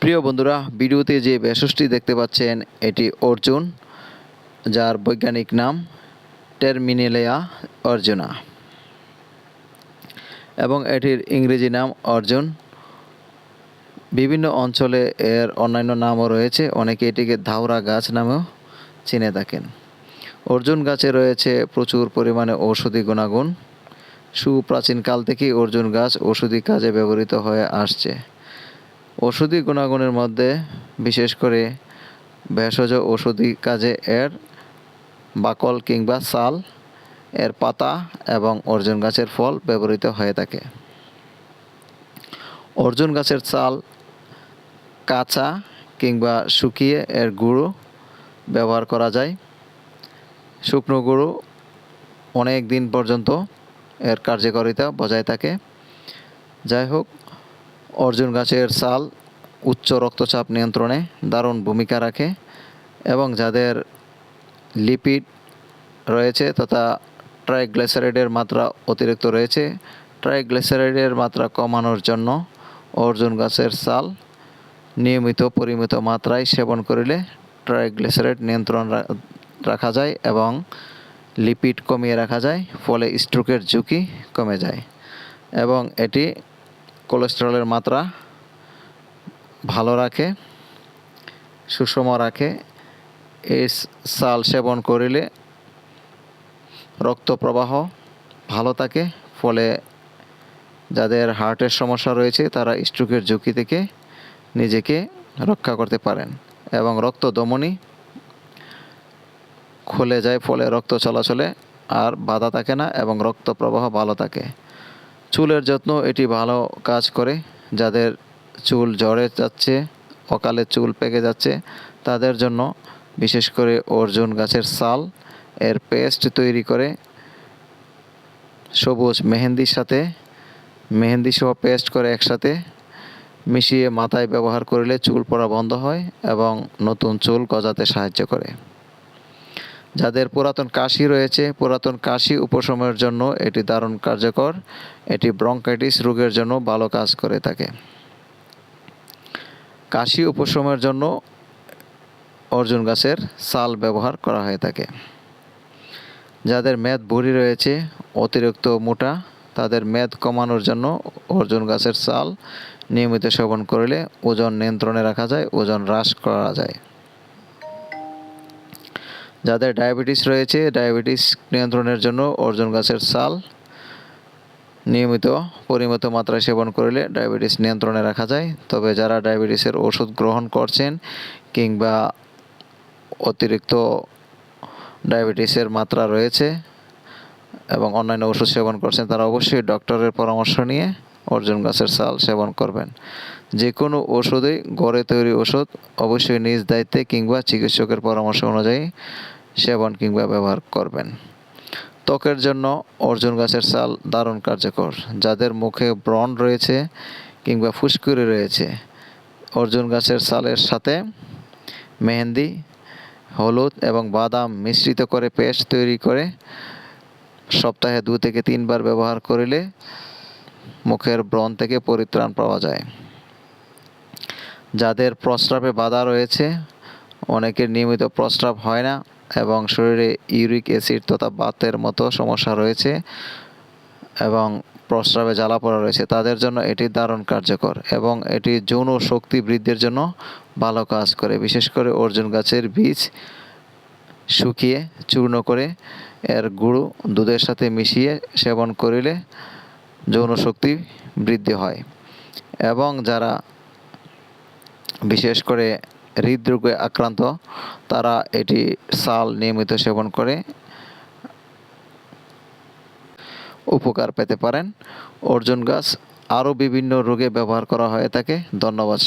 প্রিয় বন্ধুরা, ভিডিওতে যে ভেষজটি দেখতে পাচ্ছেন, এটি অর্জুন, যার বৈজ্ঞানিক নাম টেরমিনেলিয়া অর্জুনা। এবং এটির ইংরেজি নাম অর্জুন। বিভিন্ন অঞ্চলে এর অন্যান্য নামও রয়েছে, অনেকে এটিকে ধাওরা গাছ নামেও চিনে থাকেন। অর্জুন গাছে রয়েছে প্রচুর পরিমাণে ঔষধি গুণাগুণ। সুপ্রাচীনকাল থেকেই অর্জুন গাছ ওষুধি কাজে ব্যবহৃত হয়ে আসছে। ওষুধি গুণাগুণের মধ্যে বিশেষ করে ভেষজ ওষুধি কাজে এর বাকল কিংবা সাল, এর পাতা এবং অর্জুন গাছের ফল ব্যবহৃত হয়ে থাকে। অর্জুন গাছের চাল কাঁচা কিংবা শুকিয়ে এর গুঁড়ো ব্যবহার করা যায়। শুকনো গুঁড়ো অনেক দিন পর্যন্ত এর কার্যকারিতা বজায় থাকে। যাই হোক অর্জুন গাছের চাল উচ্চ রক্তচাপ নিয়ন্ত্রণে দারুণ ভূমিকা রাখে এবং যাদের লিপিড রয়েছে তথা ট্রাইগ্লিসারাইডের মাত্রা অতিরিক্ত রয়েছে, ট্রাইগ্লিসারাইডের মাত্রা কমানোর জন্য অর্জুন গাছের চাল নিয়মিত পরিমিত মাত্রায় সেবন করিলে ট্রাইগ্লিসারাইড নিয়ন্ত্রণ রাখা যায় এবং লিপিড কমিয়ে রাখা যায়, ফলে স্ট্রোকের ঝুঁকি কমে যায় এবং এটি কোলেস্টেরলের মাত্রা ভালো রাখে, সুষম রাখে এই সাল সেবন করিলে রক্ত প্রবাহ ভালো থাকে, ফলে যাদের হার্টের সমস্যা রয়েছে তারা স্ট্রোকের ঝুঁকি থেকে নিজেকে রক্ষা করতে পারেন এবং রক্ত দমনী খুলে যায়, ফলে রক্ত চলাচলে আর বাধা থাকে না এবং রক্ত প্রবাহ ভালো থাকে। চুলের যত্ন, এটি ভালো কাজ করে। যাদের চুল ঝরে যাচ্ছে, অকালে চুল পেকে যাচ্ছে, তাদের জন্য, বিশেষ করে অর্জুন গাছের সাল এর পেস্ট তৈরি করে সবুজ মেহেন্দির সাথে, মেহেন্দি সহ পেস্ট করে একসাথে মিশিয়ে মাথায় ব্যবহার করলে চুল পড়া বন্ধ হয় এবং নতুন চুল গজাতে সাহায্য করে। যাদের পুরাতন কাশি রয়েছে, পুরাতন কাশি উপশমের জন্য এটি দারুণ কার্যকর। এটি ব্রঙ্কাইটিস রোগের জন্য ভালো কাজ করে থাকে। কাশি উপশমের জন্য অর্জুন গাছের সাল ব্যবহার করা হয়ে থাকে। যাদের মেদ ভুঁড়ি রয়েছে, অতিরিক্ত মোটা, তাদের মেদ কমানোর জন্য অর্জুন গাছের সাল নিয়মিত সেবন করলে ওজন নিয়ন্ত্রণে রাখা যায়, ওজন হ্রাস করা যায়। যাদের ডায়াবেটিস রয়েছে, ডায়াবেটিস নিয়ন্ত্রণের জন্য অর্জুন গাছের সাল নিয়মিত পরিমিত মাত্রায় সেবন করলে ডায়াবেটিস নিয়ন্ত্রণে রাখা যায়। তবে যারা ডায়াবেটিসের ওষুধ গ্রহণ করছেন কিংবা অতিরিক্ত ডায়াবেটিসের মাত্রা রয়েছে এবং অন্যান্য ওষুধ সেবন করছেন, তারা অবশ্যই ডক্টরের পরামর্শ নিয়ে অর্জুন গাছের সাল সেবন করবেন। যে কোনো ওষুধেই ঘরে তৈরি ওষুধ অবশ্যই নিজ দায়িত্বে কিংবা চিকিৎসকের পরামর্শ অনুযায়ী সেবন কিংবা ব্যবহার করবেন। ত্বকের জন্য অর্জুন গাছের চাল দারুণ কার্যকর। যাদের মুখে ব্রণ রয়েছে কিংবা ফুসকুড়ি রয়েছে, অর্জুন গাছের চালের সাথে মেহেন্দি, হলুদ এবং বাদাম মিশ্রিত করে পেস্ট তৈরি করে সপ্তাহে দু থেকে তিনবার ব্যবহার করিলে মুখের ব্রণ থেকে পরিত্রাণ পাওয়া যায়। যাদের প্রস্রাবে বাধা রয়েছে, অনেকের নিয়মিত প্রস্রাব হয় না এবং শরীরে ইউরিক অ্যাসিড তথা বাতের মতো সমস্যা রয়েছে এবং প্রস্রাবে জ্বালা পড়া রয়েছে, তাদের জন্য এটি দারুণ কার্যকর এবং এটি যৌন শক্তি বৃদ্ধির জন্য ভালো কাজ করে। বিশেষ করে অর্জুন গাছের বীজ শুকিয়ে চূর্ণ করে এর গুঁড়ো দুধের সাথে মিশিয়ে সেবন করিলে যৌন শক্তি বৃদ্ধি হয় এবং যারা বিশেষ করে হৃদরোগে আক্রান্ত, তারা এটি সাল নিয়মিত সেবন করে উপকার পেতে পারেন। অর্জুন গাছ, আরও বিভিন্ন রোগে ব্যবহার করা হয়ে থাকে। ধন্যবাদ